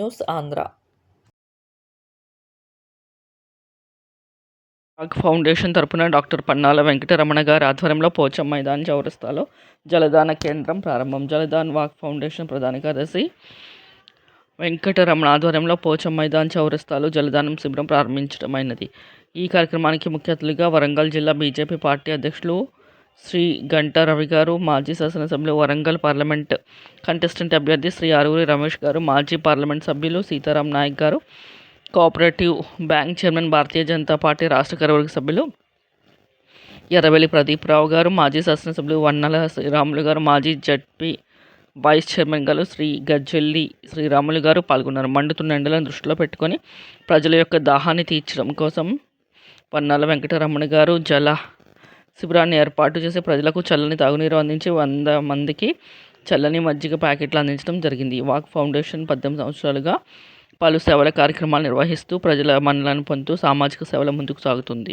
News Andhra వాగ్ foundation తరపున doctor Pannala Venkataramana గారి ఆధ్వర్యంలో పోచం మైదాన్ చౌరస్తాలో జలదాన కేంద్రం ప్రారంభం. జలదాన్ వాక్ ఫౌండేషన్ ప్రధాన కార్యదర్శి వెంకటరమణ ఆధ్వర్యంలో పోచం మైదాన్ చౌరస్తాలో జలదానం శిబిరం ప్రారంభించడమైనది. ఈ కార్యక్రమానికి ముఖ్య అతిథులుగా వరంగల్ జిల్లా బీజేపీ పార్టీ అధ్యక్షులు శ్రీ గంటా రవి గారు మాజీ శాసనసభ్యులు వరంగల్ పార్లమెంట్ కంటెస్టెంట్ అభ్యర్థి శ్రీ ఆరుగురి రమేష్ గారు మాజీ పార్లమెంట్ సభ్యులు Seetharam Nayak garu cooperative bank chairman Bharatiya Janata Party రాష్ట్ర కార్యవర్గ సభ్యులు ఎర్రవెల్లి ప్రదీప్ రావు గారు మాజీ శాసనసభ్యులు వన్నల శ్రీరాములు గారు మాజీ జడ్పీ వైస్ చైర్మన్ గారు శ్రీ గజ్జెల్లి శ్రీరాములు గారు పాల్గొన్నారు. మండుతున్న ఎండలను దృష్టిలో పెట్టుకొని ప్రజల యొక్క దాహాన్ని తీర్చడం కోసం పన్నాల వెంకటరమణ గారు జల శిబిరాన్ని ఏర్పాటు చేసి ప్రజలకు చల్లని తాగునీరు అందించి వంద మందికి చల్లని మజ్జిగ ప్యాకెట్లు అందించడం జరిగింది. వాక్ ఫౌండేషన్ పద్దెనిమిది సంవత్సరాలుగా పలు సేవల కార్యక్రమాలు నిర్వహిస్తూ ప్రజల మన్నలను పొందుతూ సామాజిక సేవల ముందుకు సాగుతుంది.